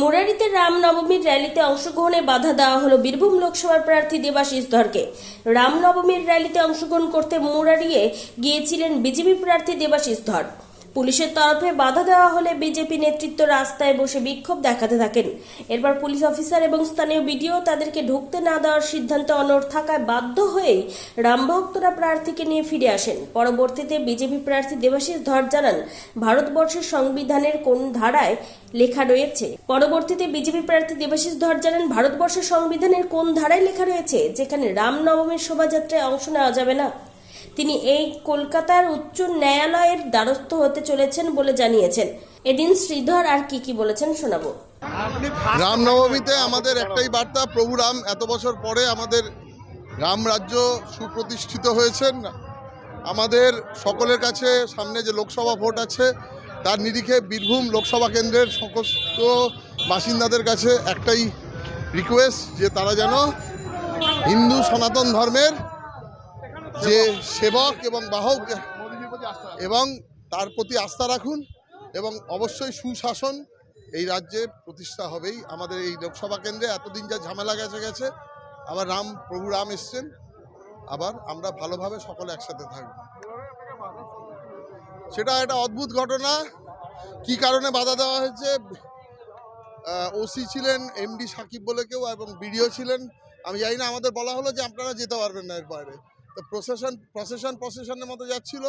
মুরারিতে রামনবমীর র্যালিতে অংশগ্রহণে বাধা দেওয়া হলো বীরভূম লোকসভার প্রার্থী দেবাশিস ধরকে। রামনবমীর র্যালিতে অংশগ্রহণ করতে মুরারিয়ে গিয়েছিলেন বিজেপি প্রার্থী দেবাশিস ধর। পুলিশের তরফে বাধা দেওয়া হলে বিজেপি নেতৃত্ব রাস্তায় বসে বিক্ষোভ দেখাতে থাকেন। এরপর পুলিশ অফিসার এবং স্থানীয় বিডিও তাদেরকে ঢুকতে না দেওয়ার সিদ্ধান্তে অনড় থাকায় বাধ্য হয়েই রামভক্তরা প্রার্থীকে নিয়ে ফিরে আসেন। পরবর্তীতে বিজেপি প্রার্থী দেবাশিস ধর জানান, ভারতবর্ষের সংবিধানের কোন ধারায় লেখা রয়েছে? পরবর্তীতে বিজেপি প্রার্থী দেবাশিস ধর জানান, ভারতবর্ষের সংবিধানের কোন ধারায় লেখা রয়েছে? যেখানে রামনবমীর শোভাযাত্রায় অংশ নেওয়া যাবে না। তিনি এই কলকাতার উচ্চ ন্যায়ালয়ের দ্বারস্থ হতে চলেছেন বলে জানিয়েছেন। এদিন শ্রীধর আর কি কি বলেছেন শোনাবো। রামনবমীতে আমাদের একটাই বার্তা প্রভু রাম এত বছর পরে আমাদের রাম রাজ্য সুপ্রতিষ্ঠিত হয়েছেন। আমাদের সকলের কাছে সামনে যে লোকসভা ভোট আছে তার নিরিখে বীরভূম লোকসভা কেন্দ্রের সমস্ত বাসিন্দাদের কাছে একটাই রিকোয়েস্ট যে তারা যেন হিন্দু সনাতন ধর্মের যে সেবক এবং বাহক এবং তার প্রতি আস্থা রাখুন এবং অবশ্যই সুশাসন এই রাজ্যে প্রতিষ্ঠা হবেই। আমাদের এই লোকসভা কেন্দ্রে এতদিন যা ঝামেলা গেছে গেছে, আবার রাম, প্রভু রাম এসছেন, আবার আমরা ভালোভাবে সকলে একসাথে থাকব। সেটা একটা অদ্ভুত ঘটনা। কি কারণে বাধা দেওয়া হয়েছে? ওসি ছিলেন, এমডি সাকিব বলে কেউ, এবং বিডিও ছিলেন। আমি জানি না, আমাদের বলা হলো যে আপনারা যেতে পারবেন না এর বাইরে। তো প্রসেশন প্রসেশন প্রসেশনের মতো যাচ্ছিল,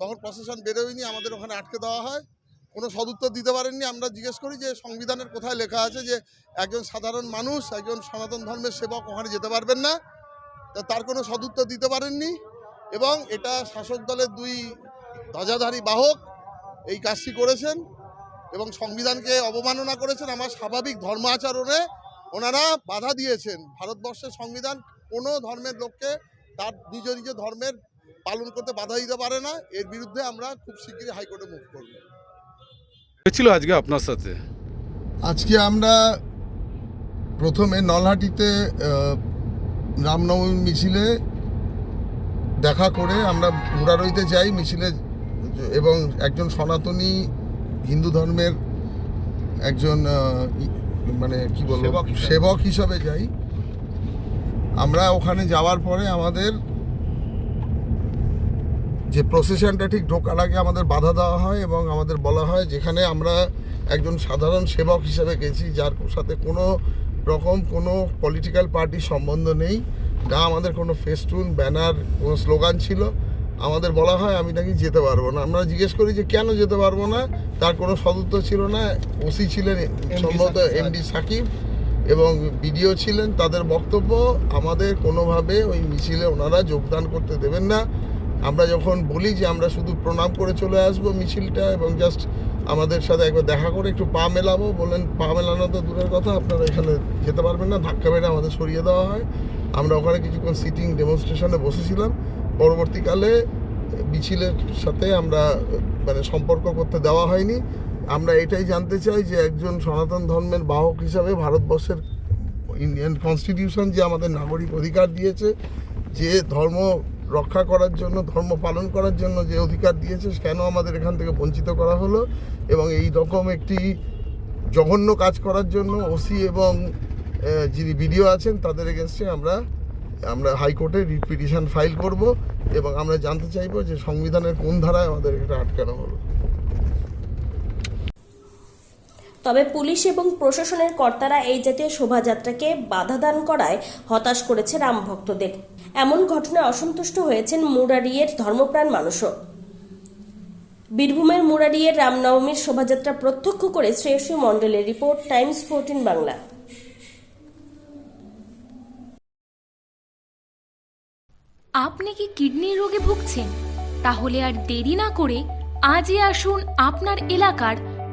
তখন প্রসেশন বেরোয়নি, আমাদের ওখানে আটকে দেওয়া হয়। কোনো সদুত্তর দিতে পারেননি, আমরা জিজ্ঞেস করি যে সংবিধানের কোথায় লেখা আছে যে একজন সাধারণ মানুষ, একজন সনাতন ধর্মের সেবক ওখানে যেতে পারবেন না। তা তার কোনো সদুত্তর দিতে পারেননি এবং এটা শাসক দলের দুই ধ্বজাধারী বাহক এই কাজটি করেছেন এবং সংবিধানকে অবমাননা করেছেন। আমার স্বাভাবিক ধর্ম আচরণে ওনারা বাধা দিয়েছেন। ভারতবর্ষের সংবিধান কোনো ধর্মের লোককে তার নিজ নিজ ধর্মের পালন করতে বাধা দিতে পারে না। এর বিরুদ্ধে আমরা খুব শীঘ্রই হাইকোর্টে মুভ করব। হয়েছিল আজকে আপনার সাথে? আজকে আমরা প্রথমে নলহাটিতে রামনবমী মিছিলে দেখা করে আমরা মুরারইতে যাই মিছিলে এবং একজন সনাতনী হিন্দু ধর্মের একজন মানে কি বলব? সেবক হিসাবে যাই। আমরা ওখানে যাওয়ার পরে আমাদের যে প্রসেশনটা ঠিক ঢোকার আগে আমাদের বাধা দেওয়া হয় এবং আমাদের বলা হয় যেখানে আমরা একজন সাধারণ সেবক হিসেবে গেছি যার সাথে কোনো রকম কোনো পলিটিক্যাল পার্টির সম্বন্ধ নেই না আমাদের কোনো ফেস্টুন ব্যানার কোনো স্লোগান ছিল। আমাদের বলা হয় আমি নাকি যেতে পারব না। আমরা জিজ্ঞেস করি যে কেন যেতে পারব না? তার কোনো সদুত্তর ছিল না। ওসি ছিলেন সম্ভবত এমডি সাকিব। এবং বিডিও ছিলেন, তাদের বক্তব্য আমাদের কোনোভাবে ওই মিছিলে ওনারা যোগদান করতে দেবেন না। আমরা যখন বলি যে আমরা শুধু প্রণাম করে চলে আসব মিছিলটা এবং জাস্ট আমাদের সাথে একবার দেখা করে একটু পা মেলাবো বললেন পা মেলানো তো দূরের কথা, আপনারা এখানে যেতে পারবেন না, ধাক্কা মেরে আমাদের সরিয়ে দেওয়া হয়। আমরা ওখানে কিছুক্ষণ সিটিং ডেমনস্ট্রেশনে বসেছিলাম। পরবর্তীকালে মিছিলের সাথে আমরা মানে সম্পর্ক করতে দেওয়া হয়নি। আমরা এটাই জানতে চাই যে একজন সনাতন ধর্মের বাহক হিসাবে ভারতবর্ষের ইন্ডিয়ান কনস্টিটিউশন যে আমাদের নাগরিক অধিকার দিয়েছে, যে ধর্ম রক্ষা করার জন্য, ধর্ম পালন করার জন্য যে অধিকার দিয়েছে কেন আমাদের এখান থেকে বঞ্চিত করা হলো এবং এই রকম একটি জঘন্য কাজ করার জন্য ওসি এবং যিনি বিডিও আছেন, তাদের এগেনস্টে আমরা আমরা হাইকোর্টে রিট পিটিশন ফাইল করব এবং আমরা জানতে চাইব যে সংবিধানের কোন ধারায় আমাদের এটা আটকানো হলো। তবে পুলিশ এবং প্রশাসনের কর্তারা এই জাতীয় শোভাযাত্রাকে বাধা দান করায় হতাশ করেছে রাম ভক্তদের। এমন ঘটনায় অসন্তুষ্ট হয়েছেন মুরারিয়ের ধর্মপ্রাণ মানুষও। বীরভূমের মুরারিয়ের রামনবমীর শোভাযাত্রা প্রত্যক্ষ করে শ্রেয়সী মণ্ডলের রিপোর্ট, টাইমস ফোরটিন বাংলা। আপনি কি কিডনির রোগে ভুগছেন? তাহলে আর দেরি না করে আজই আসুন আপনার এলাকার